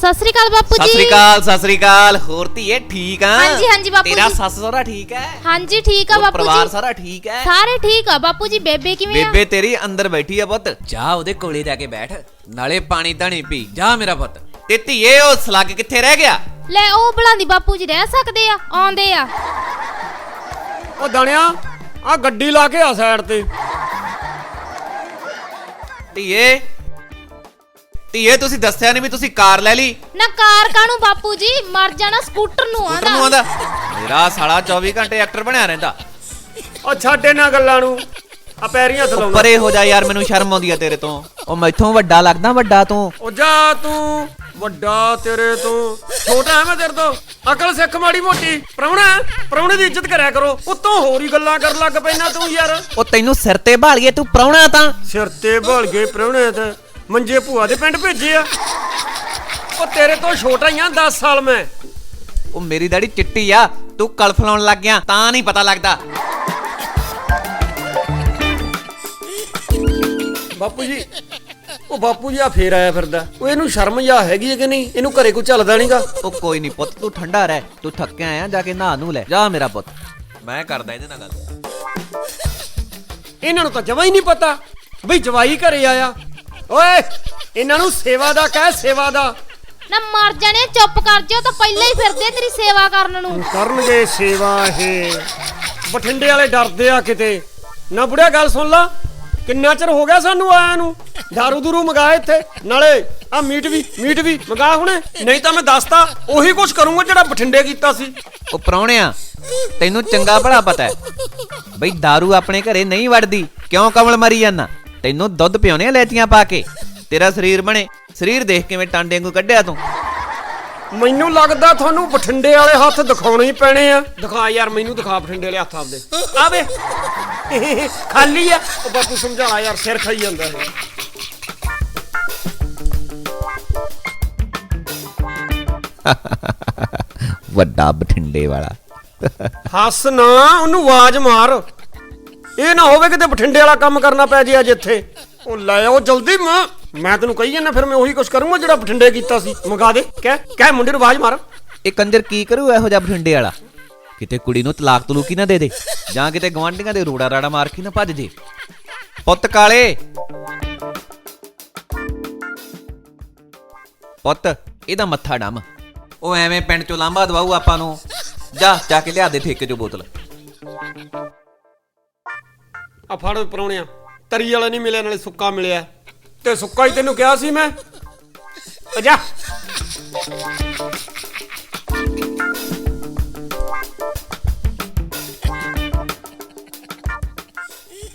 ਸਤਿ ਸ੍ਰੀ ਅਕਾਲ ਬਾਪੂ ਸਤਿ ਜੀ। ਸ੍ਰੀ ਅਕਾਲ ਸਤਿ ਸ੍ਰੀ ਅਕਾਲ ਹੋਰ ਧੀਏ ਠੀਕ ਆ? ਹਾਂਜੀ, ਹਾਂਜੀ, ਬਾਪੂ ਤੇਰਾ ਜੀ। ਸੱਸ ਸਹੁਰਾ ਠੀਕ ਹੈ? ਹਾਂਜੀ ਠੀਕ ਆ ਬਾਪੂ ਪਰਿਵਾਰ ਜੀ ਸਾਰਾ ਠੀਕ ਹੈ? ਸਾਰੇ ਠੀਕ ਆ ਬਾਪੂ ਜੀ ਬੇਬੇ ਕਿਵੇਂ ਆ? ਬੇਬੇ ਤੇਰੀ ਅੰਦਰ ਬੈਠੀ ਆ ਪੁੱਤ। ਜਾ ਉਹਦੇ ਕੋਲੇ ਜਾ ਕੇ ਬੈਠ ਨਾਲੇ ਪਾਣੀ ਧਾਣੀ ਪੀ। ਜਾ ਮੇਰਾ ਪੁੱਤ। ਤੇ ਧੀਏ ਉਹ ਸਲੱਗ ਕਿੱਥੇ ਰਹਿ ਗਿਆ? ਲੈ ਉਹ ਬਲਾਂਦੀ ਬਾਪੂ ਜੀ ਰਹਿ ਸਕਦੇ ਆ ਆਉਂਦੇ ਆ। ਉਹ ਦਣਿਆ ਆ ਗੱਡੀ ਲਾ ਕੇ ਆ ਸਾਈਡ ਤੇ। ਧੀਏ ਧੀਏ ਤੁਸੀਂ ਦੱਸਿਆ ਨਹੀਂ ਵੀ ਤੁਸੀਂ ਕਾਰ ਲੈ ਲਈ। ਨਾ ਕਾਰ ਕਾਹਨੂੰ ਬਾਪੂ ਜੀ? ਮਰ ਜਾਣਾ ਸਕੂਟਰ ਨੂੰ ਸਕੂਟਰ ਨੂੰ ਆਂਦਾ। ਆਂਦਾ ਮੇਰਾ ਸਾਲਾ 24 ਘੰਟੇ ਐਕਟਰ ਬਣਿਆ ਰਹਿੰਦਾ। ਉਹ ਛੱਡ ਇਹਨਾਂ ਗੱਲਾਂ ਨੂੰ। ਆ ਪੈਰੀਂ ਹੱਥ ਲਾਉਣਾ। ਪਰੇ ਹੋ ਜਾ ਯਾਰ ਮੈਨੂੰ ਸ਼ਰਮ ਆਉਂਦੀ ਆ ਤੇਰੇ ਤੋਂ। ਉਹ ਮੈਥੋਂ ਵੱਡਾ ਲੱਗਦਾ ਵੱਡਾ ਤੂੰ। ਉਹ ਜਾ ਤੂੰ। ਵੱਡਾ ਤੇਰੇ ਤੋਂ। ਛੋਟਾ ਹੈ ਮੈਂ ਤੇਰੇ ਤੋਂ। ਅਕਲ ਸਿੱਖ ਮਾੜੀ ਮੋਟੀ। ਪ੍ਰਾਹੁਣਾ ਪ੍ਰਾਹੁਣੇ ਦੀ ਇੱਜ਼ਤ ਕਰਿਆ ਕਰੋ। ਉੱਤੋਂ ਹੋਰ ਹੀ ਗੱਲਾਂ ਕਰਨ ਲੱਗ ਪੈਣਾ ਤੂੰ ਯਾਰ। ਉਹ ਤੈਨੂੰ ਸਿਰ ਤੇ ਭਾਲੀਏ ਤੂੰ ਪ੍ਰਾਹੁਣਾ ਤਾਂ। ਸਿਰ ਤੇ ਭਲ ਗਏ ਪ੍ਰਾਹੁਣੇ ਤੇ। ਮੰਜੇ ਭੂਆ ਦੇ ਪਿੰਡ ਭੇਜੇ ਆ। ਉਹ ਤੇਰੇ ਤੋਂ ਛੋਟਾ ਹੀ ਆ 10 ਸਾਲ ਮੈਂ। ਉਹ ਮੇਰੀ ਦਾੜੀ ਚਿੱਟੀ ਆ ਤੂੰ ਕਲਫ ਲਾਉਣ ਲੱਗ ਗਿਆ ਤਾਂ ਨਹੀਂ ਪਤਾ ਲੱਗਦਾ। ਬਾਪੂ ਜੀ ਉਹ ਬਾਪੂ ਜੀ ਆ ਫੇਰ ਆਇਆ ਫਿਰਦਾ। ਉਹ ਇਹਨੂੰ ਸ਼ਰਮ ਜਾ ਹੈਗੀ ਹੈ ਕਿ ਨਹੀਂ? ਇਹਨੂੰ ਘਰੇ ਕੋਈ ਚੱਲਦਾ ਨਹੀਂਗਾ ਉਹ ਕੋਈ ਨਹੀਂ ਪੁੱਤ ਤੂੰ ਠੰਡਾ ਰਹਿ ਤੂੰ ਥੱਕਿਆ ਆਇਆ ਜਾ ਕੇ ਨਹਾ ਨੂੰ ਲੈ ਜਾ ਮੇਰਾ ਪੁੱਤ। ਮੈਂ ਕਰਦਾ ਇਹਦੇ ਨਾਲ ਗੱਲ। ਇਹਨਾਂ ਨੂੰ ਤਾਂ ਜਮਾ ਹੀ ਨਹੀਂ ਪਤਾ ਬਈ ਜਵਾਈ ਘਰੇ ਆਇਆ। ਓਏ ਇਹਨਾਂ ਨੂੰ ਸੇਵਾ ਦਾ ਕਹਿ ਸੇਵਾ ਦਾ। ਨਾ ਮਰ ਜਾਣੇ ਚੁੱਪ ਕਰ ਜਿਓ ਤਾਂ ਪਹਿਲਾਂ ਹੀ ਫਿਰਦੇ ਤੇਰੀ ਸੇਵਾ ਕਰਨ ਨੂੰ। ਕਰਨਗੇ ਸੇਵਾ ਇਹ। ਬਠਿੰਡੇ ਵਾਲੇ ਡਰਦੇ ਆ ਕਿਤੇ। ਨਾ ਬੁੜਿਆ ਗੱਲ ਸੁਣ ਲਾ। ਕਿੰਨਾ ਚਿਰ ਹੋ ਗਿਆ ਸਾਨੂੰ ਆਇਆਂ ਨੂੰ? ਦਾਰੂ ਦੂਰੂ ਮੰਗਾ ਇੱਥੇ। ਨਾਲੇ ਆ ਮੀਟ ਵੀ ਮੀਟ ਵੀ ਮੰਗਾ ਹੁਣੇ। ਨਹੀਂ ਤਾਂ ਮੈਂ ਦੱਸਤਾ ਉਹੀ ਕੁਝ ਕਰੂੰਗਾ ਜਿਹੜਾ ਬਠਿੰਡੇ ਕੀਤਾ ਸੀ। ਉਹ ਪ੍ਰਾਹੁਣਿਆ ਤੈਨੂੰ ਚੰਗਾ ਭਲਾ ਪਤਾ ਹੈ। ਬਈ दारू ਆਪਣੇ ਘਰੇ ਨਹੀਂ ਵੜਦੀ। ਕਿਉਂ ਕਮਲ ਮਰੀ ਜਾਂਦਾ? ਤੈਨੂੰ ਦੁੱਧ ਪਿਉਣੇ ਆ ਲੈਚੀਆਂ ਪਾ ਕੇ? ਤੇਰਾ ਸਰੀਰ ਬਣੇ। ਸਰੀਰ ਦੇਖ ਕਿਵੇਂ ਟਾਂਡੇ ਵਾਂਗੂ ਕੱਢਿਆ ਤੂੰ। ਮੈਨੂੰ ਲੱਗਦਾ ਤੁਹਾਨੂੰ ਬਠਿੰਡੇ ਵਾਲੇ ਹੱਥ ਦਿਖਾਉਣੇ ਹੀ ਪੈਣੇ ਆ। ਦਿਖਾ ਯਾਰ ਮੈਨੂੰ ਦਿਖਾ ਬਠਿੰਡੇ ਵਾਲੇ ਹੱਥ ਆਪਦੇ। ਆ ਵੇ ਖਾਲੀ ਆ। ਉਹ ਬਾਪੂ ਸਮਝਾ ਯਾਰ ਸਿਰ ਖਾਈ ਜਾਂਦਾ ਹੈ ਵੱਡਾ ਬਠਿੰਡੇ ਵਾਲਾ। ਹੱਸ ਨਾ ਉਹਨੂੰ ਆਵਾਜ਼ ਮਾਰ। ਇਹ ਨਾ ਹੋਵੇ ਕਿਤੇ ਬਠਿੰਡੇ ਵਾਲਾ ਕੰਮ ਕਰਨਾ ਪੈ ਜੇ ਅੱਜ ਇੱਥੇ। ਉਹ ਲੈ ਆਓ ਜਲਦੀ ਮੈਂ। ਮੈਂ ਤੈਨੂੰ ਕਹੀ ਜਾਂਦਾ, ਫਿਰ ਮੈਂ ਉਹੀ ਕੁਝ ਕਰੂੰਗਾ ਜਿਹੜਾ ਬਠਿੰਡੇ ਕੀਤਾ ਸੀ। ਮੰਗਾ ਦੇ। ਕਹਿ ਕਹਿ ਮੁੰਡੇ ਨੂੰ ਆਵਾਜ਼ ਮਾਰ। ਇਹ ਕੰਜਰ ਕੀ ਕਰੂ ਇਹੋ ਜਿਹਾ ਬਠਿੰਡੇ ਵਾਲਾ? ਕਿਤੇ ਕੁੜੀ ਨੂੰ ਤਲਾਕ ਤਲੂਕੀ ਨਾ ਦੇ ਦੇ, ਜਾਂ ਕਿਤੇ ਗਵਾਂਢੀਆਂ ਦੇ ਰੋੜਾ ਰਾੜਾ ਮਾਰ ਕੇ ਨਾ ਭੱਜ ਜੇ। ਪੁੱਤ ਕਾਲੇ। ਪੁੱਤ, ਇਹਦਾ ਮੱਥਾ ਡੰਮ। ਉਹ ਐਵੇਂ ਪਿੰਡ ਚੋਂ ਲਾਂਭਾ ਦਵਾਊ ਆਪਾਂ ਨੂੰ। ਜਾ ਜਾ ਕੇ ਲਿਆ ਦੇ ਠੇਕੇ ਚੋਂ ਬੋਤਲ। ਆ ਫੜ ਪਰੌਣਿਆ ਤਰੀ ਵਾਲਾ ਨਹੀਂ ਮਿਲਿਆ ਨਾਲੇ ਸੁੱਕਾ ਮਿਲਿਆ। ਤੇ ਸੁੱਕਾ ਹੀ ਤੈਨੂੰ ਕਿਹਾ ਸੀ ਮੈਂ? ਆ ਜਾ।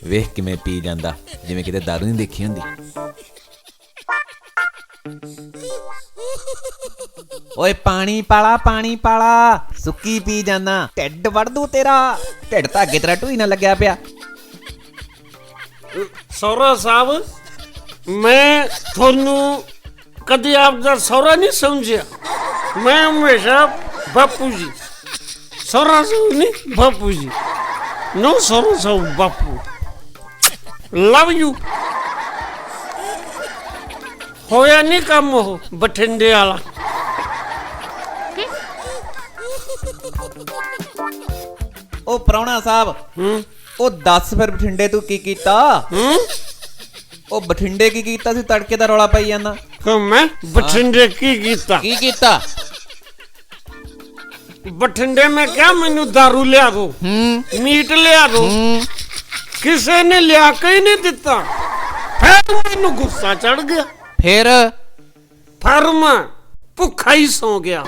ਵੇਖ ਕਿਵੇਂ ਪੀ ਜਾਂਦਾ ਜਿਵੇਂ ਕਿਤੇ ਦਾਰੂ ਨਹੀਂ ਦੇਖੀ ਹੁੰਦੀ। ਓਏ ਪਾਣੀ ਪਾਲਾ ਪਾਣੀ ਪਾਲਾ ਸੁੱਕੀ ਪੀ ਜਾਨਾ ਢਿੱਡ ਵੜ ਦੂ ਤੇਰਾ। ਢਿੱਡ ਤਾਂ ਅੱਗੇ ਤੇਰਾ ਢੂਈ ਨਾ ਲੱਗਿਆ ਪਿਆ। ਸੌਰਾ ਸਾਹਿਬ ਮੈਂ ਤੁਹਾਨੂੰ ਕਦੇ ਆਪ ਦਾ ਸੌਰਾ ਨਹੀਂ ਸਮਝਿਆ। ਮੈਂ ਹਮੇਸ਼ਾ ਬਾਪੂ ਜੀ। ਸੌਰਾ ਸਾਹਿਬ ਨਹੀਂ ਬਾਪੂ ਜੀ। ਨੋ ਸੌਰਾ ਸਾਹਿਬ ਬਾਪੂ। ਲਵ ਯੂ ਹੋਇਆ ਨਹੀਂ ਕੰਮ ਉਹ ਬਠਿੰਡੇ ਵਾਲਾ। ਉਹ ਪ੍ਰਾਹੁਣਾ ਸਾਹਿਬ ਹੂੰ। ਉਹ ਦੱਸ ਫਿਰ ਬਠਿੰਡੇ ਤੂੰ ਕੀ ਕੀਤਾ? ਹੂੰ? ਉਹ ਬਠਿੰਡੇ ਕੀ ਕੀਤਾ ਸੀ? ਤੜਕੇ ਦਾ ਰੌਲਾ ਪਾਈ ਜਾਂਦਾ। ਕਿ ਮੈਂ? ਬਠਿੰਡੇ ਕੀ ਕੀਤਾ? ਕੀ ਕੀਤਾ? ਬਠਿੰਡੇ ਮੈਂ ਕਿਹਾ ਮੈਨੂੰ दारू ਲਿਆ ਦੋ ਹੂੰ। ਮੀਟ ਲਿਆ ਦੋ ਹੂੰ। ਕਿਸੇ ਨੇ ਲਿਆ ਕੇ ਹੀ ਨਹੀਂ ਦਿੱਤਾ। ਫਿਰ ਮੈਨੂੰ ਗੁੱਸਾ ਚੜ ਗਿਆ। ਫਿਰ? ਫਿਰ ਮੈਂ ਭੁੱਖਾ ਹੀ ਸੌ ਗਿਆ।